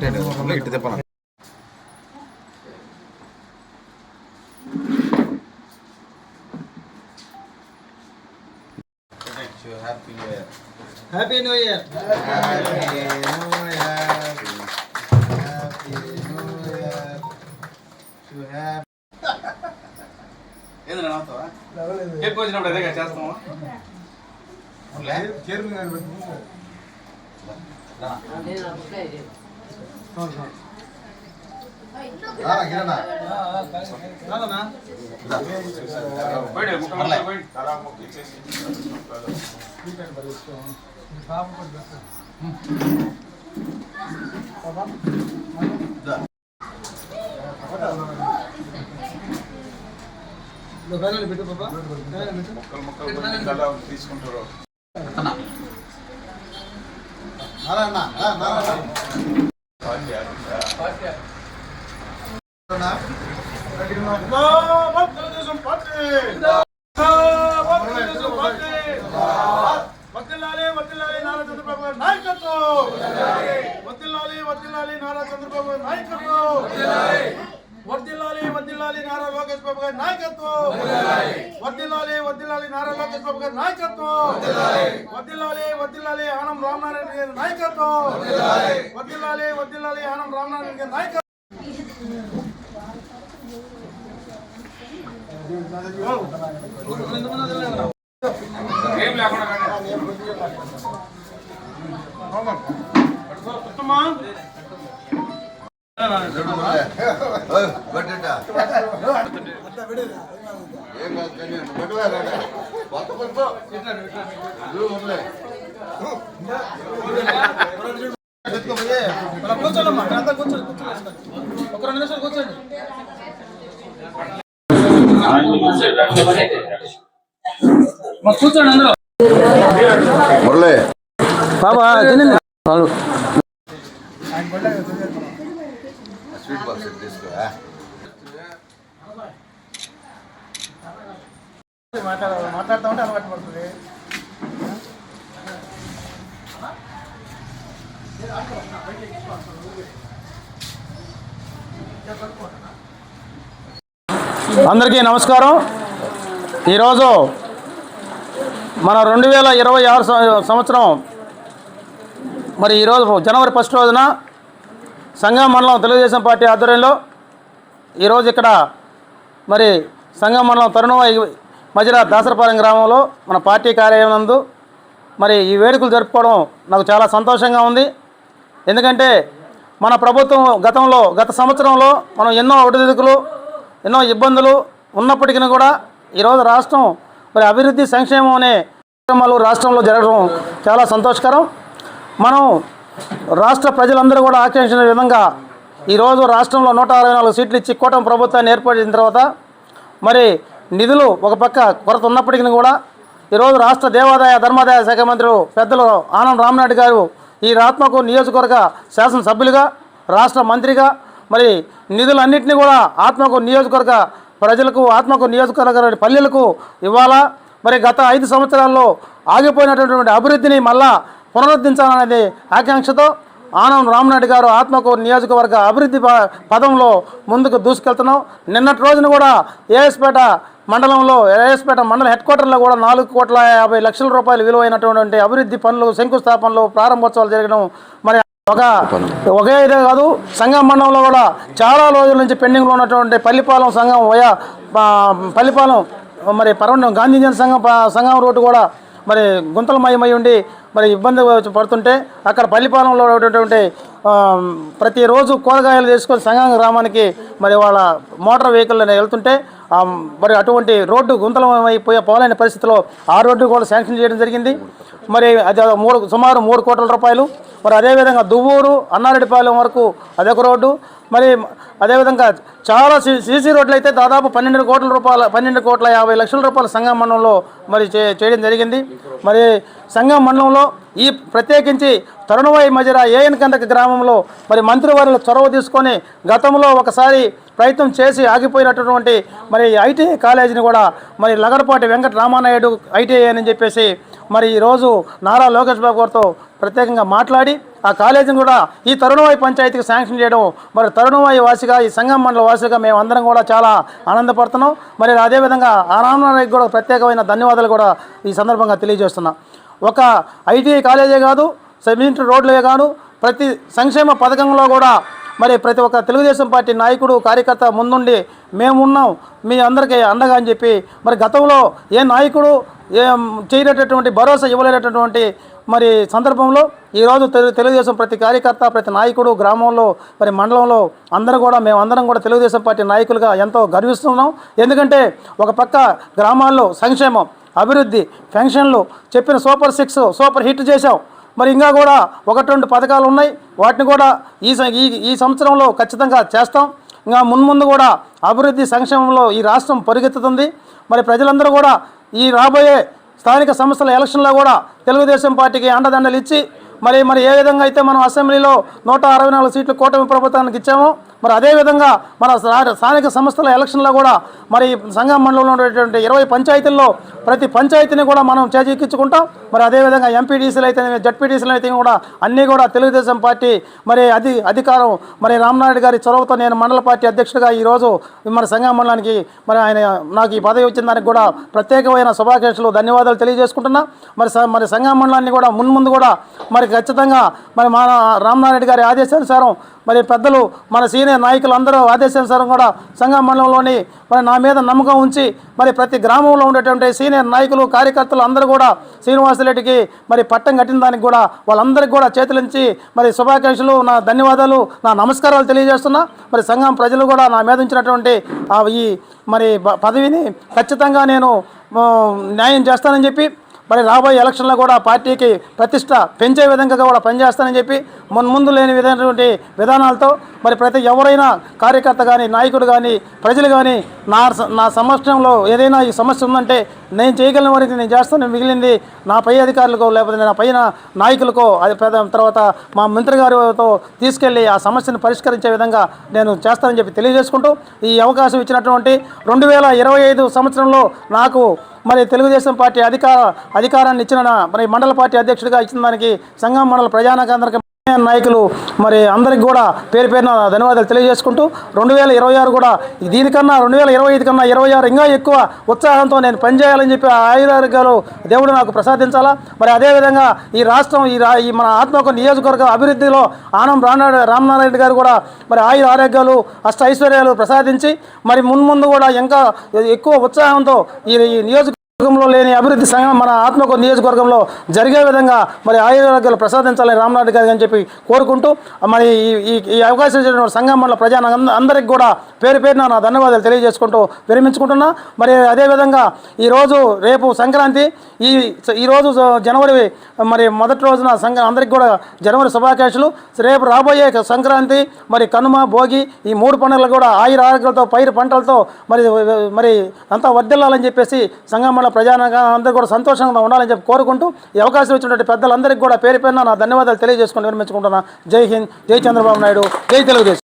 ఇటు తిప్పనా? Happy new year happy new year happy new year cake వచ్చినప్పుడు అదే చేస్తాము. కిరణ్ పెట్టు బాబా బ్యానర్లు పెట్టు తీసుకుంటారు నారా అన్న రా, నారా రా. నా? వద్దిల్లాలి వద్దిల్లాలి నారా చంద్రబాబు గారి నాయకత్వం వద్దిల్లాలి వద్దిల్లాలి నారా చంద్రబాబు గారి నాయకత్వం వద్దిల్లాలి నారా లోకేష్ బాబు గారి నాయకత్వం. వద్దిల్లాలి వద్దిల్లాలి నారా లోకేష్ బాబు గారి నాయకత్వం. వద్దిల్లాలి వద్దిల్లాలి ఆనం రామనారాయణ గారి నాయకత్వం. వద్దిల్లాలి వద్దిల్లాలి ఆనం రామనారాయణ గారి నాయకత్వం. ఏం లేకుండా కూర్చోండమ్మా అంతా కూర్చోండి కూర్చోండి ఒక రెండు నిమిషాలు కూర్చోండి మా కూర్చోండి అందరూ మురళి బాబా స్వీట్ బాక్స్ ఒకటి తీసుకో ఆ. మాట్లాడుతూ ఉంటే అలవాటు పడుతుంది. అందరికీ నమస్కారం. ఈరోజు మన రెండు వేల ఇరవై ఆరు సంవత్సరం మరి ఈరోజు జనవరి ఫస్ట్ రోజున సంఘం మండలం తెలుగుదేశం పార్టీ ఆధ్వర్యంలో ఈరోజు ఇక్కడ మరి సంఘం మండలం తరుణమై మధ్యలో దాసరపాలెం గ్రామంలో మన పార్టీ కార్యాలయం నందు మరి ఈ వేడుకలు జరుపుకోవడం నాకు చాలా సంతోషంగా ఉంది. ఎందుకంటే మన ప్రభుత్వం గతంలో గత సంవత్సరంలో మనం ఎన్నో ఒడిదుడుకులు ఎన్నో ఇబ్బందులు ఉన్నప్పటికీ కూడా ఈరోజు రాష్ట్రం మరి అభివృద్ధి సంక్షేమం అనే కార్యక్రమాలు రాష్ట్రంలో జరగడం చాలా సంతోషకరం. మనం రాష్ట్ర ప్రజలందరూ కూడా ఆకాంక్షించిన విధంగా ఈరోజు రాష్ట్రంలో నూట అరవై నాలుగు సీట్లు ఇచ్చి కూటమి ప్రభుత్వాన్ని ఏర్పడిన తర్వాత మరి నిధులు ఒక పక్క కొరత ఉన్నప్పటికీ కూడా ఈరోజు రాష్ట్ర దేవాదాయ ధర్మాదాయ శాఖ మంత్రులు పెద్దలు ఆనంద్ రామనాయుడు గారు ఈ రాత్మకు నియోజకవర్గ శాసనసభ్యులుగా రాష్ట్ర మంత్రిగా మరి నిధులన్నింటినీ కూడా ఆత్మకు నియోజకవర్గ ప్రజలకు ఆత్మకు నియోజకవర్గ పల్లెలకు ఇవ్వాలా? మరి గత ఐదు సంవత్సరాల్లో ఆగిపోయినటువంటి అభివృద్ధిని మళ్ళా పునరుద్ధరించాలనేది ఆకాంక్షతో ఆనం రామనాయుడు గారు ఆత్మకు నియోజకవర్గ అభివృద్ధి ప- పదంలో ముందుకు దూసుకెళ్తున్నాం. నిన్నటి రోజున కూడా ఏఎస్పేట మండలంలో ఏఎస్పేట మండల హెడ్ క్వార్టర్లో కూడా నాలుగు కోట్ల యాభై లక్షల రూపాయలు విలువైనటువంటి అభివృద్ధి పనులు శంకుస్థాపనలు ప్రారంభోత్సవాలు జరగడం మరి ఒక ఒకే ఇదే కాదు సంఘం మండలంలో కూడా చాలా రోజుల నుంచి పెండింగ్లో ఉన్నటువంటి పల్లిపాలెం సంఘం వయా పల్లిపాలెం మరి పర్వణం గాంధీ జన సంఘం సంఘం రోడ్డు కూడా మరి గుంతలమయమై ఉండి మరి ఇబ్బంది పడుతుంటే అక్కడ పల్లిపాలెంలో ఉన్నటువంటి ప్రతిరోజు కూరగాయలు తీసుకొని సంఘం గ్రామానికి మరి వాళ్ళ మోటార్ వెహికల్ వెళ్తుంటే మరి అటువంటి రోడ్డు గుంతలమైపోయే పోలేని పరిస్థితిలో ఆ రోడ్డు కూడా శాంక్షన్ చేయడం జరిగింది. మరి అది మూడు సుమారు మూడు కోట్ల రూపాయలు. మరి అదేవిధంగా దువ్వూరు అన్నారెడ్డిపాలెం వరకు అదొక రోడ్డు. మరి అదేవిధంగా చాలా సి- సీసీ రోడ్లు అయితే దాదాపు పన్నెండు కోట్ల రూపాయల పన్నెండు కోట్ల యాభై లక్షల రూపాయల సంఘం మండలంలో మరి చే- చేయడం జరిగింది. మరి సంఘం మండలంలో ఈ ప్రత్యేకించి తరుణవాయి మజిరా ఏఎన్ కందక గ్రామంలో మరి మంత్రివారిలో చొరవ తీసుకొని గతంలో ఒకసారి ప్రయత్నం చేసి ఆగిపోయినటువంటి మరి ఐటీఐ కాలేజీని కూడా మరి లగడపాటి వెంకట రామానాయుడు ఐటీఐ అని చెప్పేసి మరి ఈరోజు నారా లోకేష్ బాబు గారితో ప్రత్యేకంగా మాట్లాడి ఆ కాలేజీని కూడా ఈ తరుణవాయి పంచాయతీకి శాంక్షన్ చేయడం మరి తరుణవాయి వాసిగా ఈ సంఘం మండల వాసిగా మేము అందరం కూడా చాలా ఆనందపడుతున్నాం. మరి అదేవిధంగా ఆ కూడా ప్రత్యేకమైన ధన్యవాదాలు కూడా ఈ సందర్భంగా తెలియజేస్తున్నాం. ఒక ఐటీఐ కాలేజే కాదు సెమినిటీ రోడ్లే కాదు ప్రతి సంక్షేమ పథకంలో కూడా మరి ప్రతి ఒక్క తెలుగుదేశం పార్టీ నాయకుడు కార్యకర్త ముందుండి మేమున్నాం మీ అందరికీ అండగా అని చెప్పి మరి గతంలో ఏ నాయకుడు చేయలేటటువంటి భరోసా ఇవ్వలేనటువంటి మరి సందర్భంలో ఈరోజు తెలు తెలుగుదేశం ప్రతి కార్యకర్త ప్రతి నాయకుడు గ్రామంలో మరి మండలంలో అందరూ కూడా మేము అందరం కూడా తెలుగుదేశం పార్టీ నాయకులుగా ఎంతో గర్విస్తున్నాం. ఎందుకంటే ఒక పక్క గ్రామాల్లో సంక్షేమం అభివృద్ధి పెన్షన్లు చెప్పిన సూపర్ సిక్స్ సూపర్ హిట్ చేశాం. మరి ఇంకా కూడా ఒకటి రెండు పథకాలు ఉన్నాయి. వాటిని కూడా ఈ ఈ ఈ సంవత్సరంలో ఖచ్చితంగా చేస్తాం. ఇంకా మున్ముందు కూడా అభివృద్ధి సంక్షేమంలో ఈ రాష్ట్రం పరిగెత్తుతుంది. మరి ప్రజలందరూ కూడా ఈ రాబోయే స్థానిక సంస్థల ఎలక్షన్లో కూడా తెలుగుదేశం పార్టీకి అండదండలు ఇచ్చి మరి మరి ఏ విధంగా అయితే మనం అసెంబ్లీలో నూట అరవై నాలుగు సీట్లు కూటమి ప్రభుత్వానికి ఇచ్చామో మరి అదేవిధంగా మన స్థానిక సంస్థల ఎలక్షన్లో కూడా మరి సంఘం మండలంలో ఉండేటువంటి ఇరవై పంచాయతీల్లో ప్రతి పంచాయతీని కూడా మనం చేజిక్కించుకుంటాం. మరి అదేవిధంగా ఎంపీడీసీలు అయితే జడ్పీడీసీలు అయితే కూడా అన్నీ కూడా తెలుగుదేశం పార్టీ మరి అది అధికారం మరి రామనాయుడు గారి చొరవతో నేను మండల పార్టీ అధ్యక్షుడిగా ఈరోజు మరి సంఘం మండలానికి మరి ఆయన నాకు ఈ పదవి వచ్చిన దానికి కూడా ప్రత్యేకమైన శుభాకాంక్షలు ధన్యవాదాలు తెలియజేసుకుంటున్నా. మరి స- మరి సంఘం మండలాన్ని కూడా మున్ముందు కూడా మరి ఖచ్చితంగా మరి మా రామనాయుడు గారి ఆదేశానుసారం మరి పెద్దలు మన సీనియర్ నాయకులు అందరూ ఆదేశానుసారం కూడా సంఘం మండలంలోని మరి నా మీద నమ్మకం ఉంచి మరి ప్రతి గ్రామంలో ఉండేటువంటి సీనియర్ నాయకులు కార్యకర్తలు అందరూ కూడా శ్రీనివాసరెడ్డికి మరి పట్టం కట్టిన దానికి కూడా వాళ్ళందరికీ కూడా చేతులించి మరి శుభాకాంక్షలు నా ధన్యవాదాలు నా నమస్కారాలు తెలియజేస్తున్నా. మరి సంఘం ప్రజలు కూడా నా మీద ఉంచినటువంటి ఈ మరి పదవిని ఖచ్చితంగా నేను న్యాయం చేస్తానని చెప్పి మరి రాబోయే ఎలక్షన్లో కూడా పార్టీకి ప్రతిష్ట పెంచే విధంగా కూడా పనిచేస్తానని చెప్పి మున్ ముందు లేని విధమైనటువంటి విధానాలతో మరి ప్రతి ఎవరైనా కార్యకర్త కానీ నాయకుడు కానీ ప్రజలు కానీ నా నా సమస్యంలో ఏదైనా ఈ సమస్య ఉందంటే నేను చేయగలిగిన వరకు నేను చేస్తాను. మిగిలింది నా పై అధికారులకో లేకపోతే నా పైన నాయకులకో అది పెద్ద తర్వాత మా మంత్రి గారితో తీసుకెళ్ళి ఆ సమస్యను పరిష్కరించే విధంగా నేను చేస్తానని చెప్పి తెలియజేసుకుంటూ ఈ అవకాశం ఇచ్చినటువంటి రెండు వేల ఇరవై ఐదు సంవత్సరంలో నాకు మరి తెలుగుదేశం పార్టీ అధికార అధికారాన్ని ఇచ్చిన మరి మండల పార్టీ అధ్యక్షుడిగా ఇచ్చిన దానికి సంఘం మండల ప్రజానాకందరికి నాయకులు మరి అందరికి కూడా పేరు పేరున ధన్యవాదాలు తెలియజేసుకుంటూ రెండు వేల ఇరవై ఆరు కూడా దీనికన్నా రెండు వేల ఇరవై ఐదు కన్నా ఇరవై ఆరు ఇంకా ఎక్కువ ఉత్సాహంతో నేను పనిచేయాలని చెప్పి ఆయుధాలు దేవుడు నాకు ప్రసాదించాలా? మరి అదేవిధంగా ఈ రాష్ట్రం ఈ రా ఈ మన ఆత్మక నియోజకవర్గ అభివృద్ధిలో ఆనం రామనాయుడు రామనారాయణ గారు కూడా మరి ఆయుధ ఆరోగ్యాలు అష్ట ఐశ్వర్యాలు ప్రసాదించి మరి మున్ముందు కూడా ఇంకా ఎక్కువ ఉత్సాహంతో ఈ ఈ నియోజక వర్గంలో లేని అభివృద్ధి సంఘం మన ఆత్మకు నియోజకవర్గంలో జరిగే విధంగా మరి ఆయుర్వేదాలు ప్రసాదించాలని రామ్నాథ్ గారు అని చెప్పి కోరుకుంటూ మరి ఈ- ఈ ఈ అవకాశం ఇచ్చిన సంఘం మండల ప్రజా అందరికి కూడా పేరు పేరున నా ధన్యవాదాలు తెలియజేసుకుంటూ విరమించుకుంటున్నా. మరి అదేవిధంగా ఈరోజు రేపు సంక్రాంతి ఈ ఈరోజు జనవరి మరి మొదటి రోజున సంఘ అందరికి కూడా జనవరి శుభాకాంక్షలు. రేపు రాబోయే సంక్రాంతి మరి కనుమ భోగి ఈ మూడు పండుగలు కూడా ఆయుర ఆరోగ్యాలతో పైరు పంటలతో మరి మరి అంతా వర్దిల్లాలని చెప్పేసి సంఘం మండల ప్రజానంగా అందరూ కూడా సంతోషంగా ఉండాలని చెప్పి కోరుకుంటూ ఈ అవకాశం ఇచ్చినటువంటి పెద్దలందరికీ కూడా పేరు పేరున నా ధన్యవాదాలు తెలియజేసుకుని నిర్మించుకుంటున్నా జై హింద్ జై చంద్రబాబు నాయుడు జై తెలుగుదేశం.